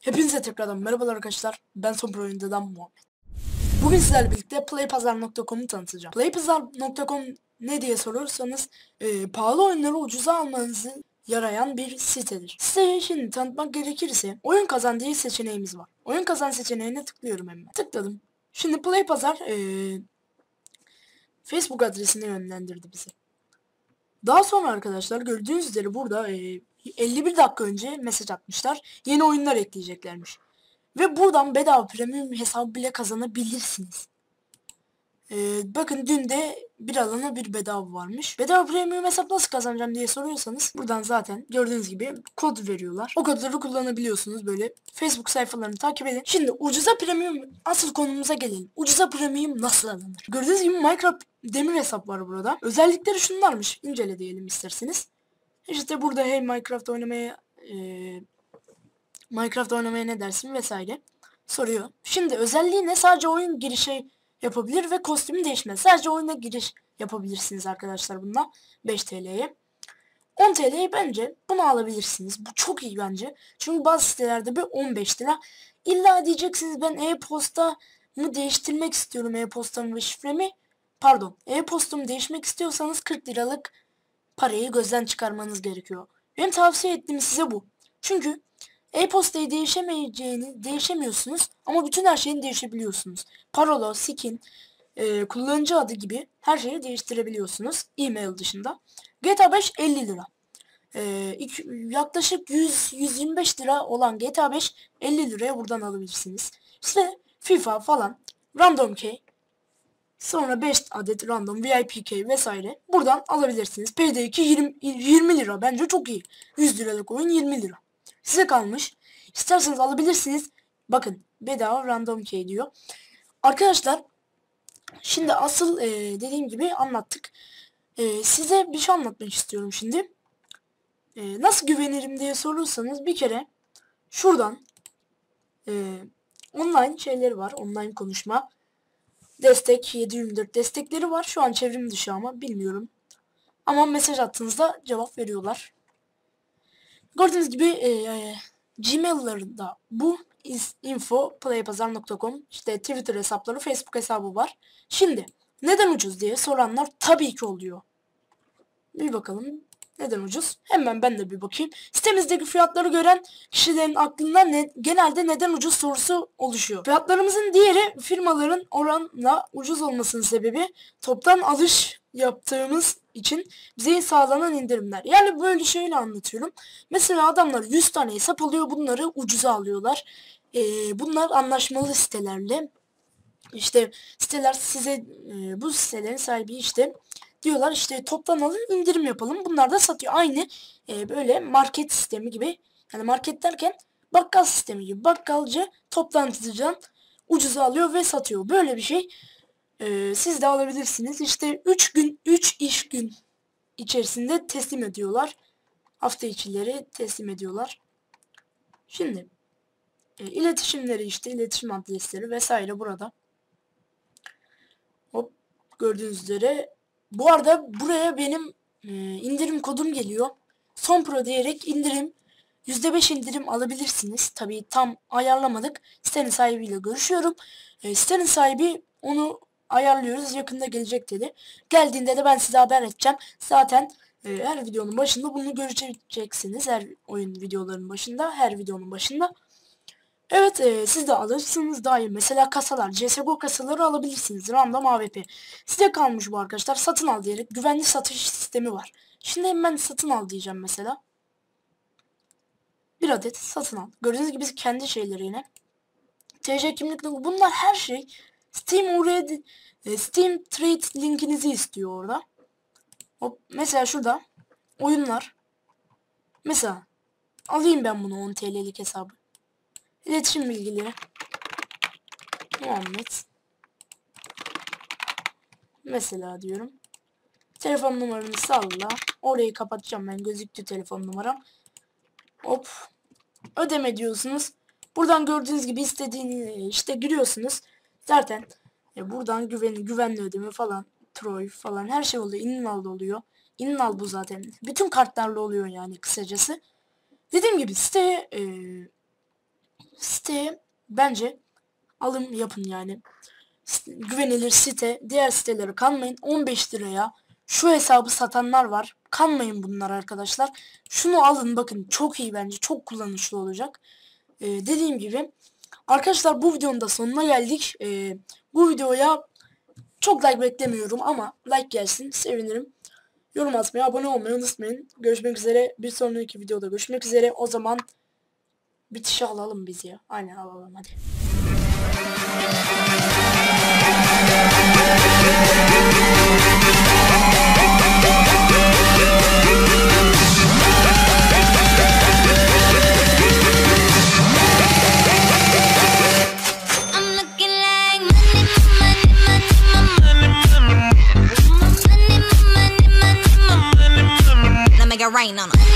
Hepinize tekrardan merhabalar arkadaşlar. Ben son oyundadan Muhammed. Bugün sizlerle birlikte playpazar.com'u tanıtacağım. Playpazar.com ne diye sorarsanız e, pahalı oyunları ucuza almanızı yarayan bir sitedir. Siteyi şimdi tanıtmak gerekirse oyun kazan diye seçeneğimiz var. Oyun kazan seçeneğine tıklıyorum hemen. Tıkladım. Şimdi Playpazar e, Facebook adresine yönlendirdi bizi. Daha sonra arkadaşlar gördüğünüz üzere burada e, 51 dakika önce mesaj atmışlar. Yeni oyunlar ekleyeceklermiş. Ve buradan bedava premium hesabı bile kazanabilirsiniz. Ee, bakın dün de bir alana bir bedava varmış. Bedava premium hesap nasıl kazanacağım diye soruyorsanız buradan zaten gördüğünüz gibi kod veriyorlar. O kodları kullanabiliyorsunuz böyle. Facebook sayfalarını takip edin. Şimdi ucuza premium asıl konumuza gelelim. Ucuza premium nasıl alınır? Gördüğünüz gibi Minecraft demir hesap var burada. Özellikleri şunlarmış. İncele diyelim isterseniz. İşte burada hey Minecraft oynamaya e, Minecraft oynamaya ne dersin vesaire soruyor. Şimdi özelliği ne? Sadece oyun girişi yapabilir ve kostümü değişmez. Sadece oyuna giriş yapabilirsiniz arkadaşlar bununla 5 TL'ye. 10 TL'ye bence bunu alabilirsiniz. Bu çok iyi bence. Çünkü bazı sitelerde bir 15 lira. İlla diyeceksiniz ben e-posta mı değiştirmek istiyorum e-postamı ve şifremi. Pardon e-postumu değişmek istiyorsanız 40 liralık parayı gözden çıkarmanız gerekiyor. Benim tavsiye ettiğim size bu. Çünkü e-postayı değişemeyeceğini değişemiyorsunuz ama bütün her şeyini değişebiliyorsunuz. Parola, skin, e, kullanıcı adı gibi her şeyi değiştirebiliyorsunuz e-mail dışında. GTA 5 50 lira. E, iki, yaklaşık 100-125 lira olan GTA 5 50 liraya buradan alabilirsiniz. İşte FIFA falan, Random Key, Sonra 5 adet random VIP key vesaire buradan alabilirsiniz. PD2 20, 20 lira bence çok iyi. 100 liralık oyun 20 lira. Size kalmış. İsterseniz alabilirsiniz. Bakın bedava random key diyor. Arkadaşlar şimdi asıl e, dediğim gibi anlattık. E, size bir şey anlatmak istiyorum şimdi. E, nasıl güvenirim diye sorursanız bir kere şuradan e, online şeyleri var. Online konuşma Destek 724 destekleri var. Şu an çevrim dışı ama bilmiyorum. Ama mesaj attığınızda cevap veriyorlar. Gördüğünüz gibi e, e, Gmail'larında bu info playpazar.com işte Twitter hesapları Facebook hesabı var. Şimdi neden ucuz diye soranlar tabii ki oluyor. Bir bakalım neden ucuz? Hemen ben de bir bakayım. Sitemizdeki fiyatları gören kişilerin aklında ne, genelde neden ucuz sorusu oluşuyor. Fiyatlarımızın diğeri firmaların oranla ucuz olmasının sebebi toptan alış yaptığımız için bize sağlanan indirimler. Yani böyle şöyle anlatıyorum. Mesela adamlar 100 tane hesap alıyor bunları ucuza alıyorlar. Ee, bunlar anlaşmalı sitelerle. İşte siteler size e, bu sitelerin sahibi işte diyorlar işte toptan alın indirim yapalım. Bunlar da satıyor. Aynı e, böyle market sistemi gibi. Yani market derken bakkal sistemi gibi. Bakkalcı toplantıcıdan ucuza alıyor ve satıyor. Böyle bir şey. E, siz de alabilirsiniz. İşte 3 gün 3 iş gün içerisinde teslim ediyorlar. Hafta içileri teslim ediyorlar. Şimdi e, iletişimleri işte iletişim adresleri vesaire burada. Hop gördüğünüz üzere bu arada buraya benim e, indirim kodum geliyor. Son Pro diyerek indirim %5 indirim alabilirsiniz. Tabi tam ayarlamadık. Sitenin sahibiyle görüşüyorum. E, sitenin sahibi onu ayarlıyoruz. Yakında gelecek dedi. Geldiğinde de ben size haber edeceğim. Zaten e, her videonun başında bunu göreceksiniz. Her oyun videolarının başında, her videonun başında. Evet e, siz de alırsınız daha iyi. Mesela kasalar. CSGO kasaları alabilirsiniz. Random AWP. Size kalmış bu arkadaşlar. Satın al diyerek güvenli satış sistemi var. Şimdi hemen satın al diyeceğim mesela. Bir adet satın al. Gördüğünüz gibi kendi şeyleri yine. TC kimlik bunlar her şey. Steam oraya e, Steam Trade linkinizi istiyor orada. Hop, mesela şurada oyunlar. Mesela alayım ben bunu 10 TL'lik hesabı. İletişim bilgileri. Muhammed. Mesela diyorum. Telefon numaranı salla. Orayı kapatacağım ben. Gözüktü telefon numaram. Hop. Ödeme diyorsunuz. Buradan gördüğünüz gibi istediğini işte giriyorsunuz. Zaten e, buradan güvenli, güvenli ödeme falan. Troy falan her şey oluyor. İnnal oluyor. İnnal bu zaten. Bütün kartlarla oluyor yani kısacası. Dediğim gibi siteye e, siteye bence alım yapın yani. Güvenilir site. Diğer sitelere kanmayın. 15 liraya şu hesabı satanlar var. Kanmayın bunlar arkadaşlar. Şunu alın bakın çok iyi bence. Çok kullanışlı olacak. Ee, dediğim gibi. Arkadaşlar bu videonun da sonuna geldik. Ee, bu videoya çok like beklemiyorum ama like gelsin sevinirim. Yorum atmayı, abone olmayı unutmayın. Görüşmek üzere. Bir sonraki videoda görüşmek üzere. O zaman Bitişi alalım biz ya. Aynen alalım hadi. rain on them.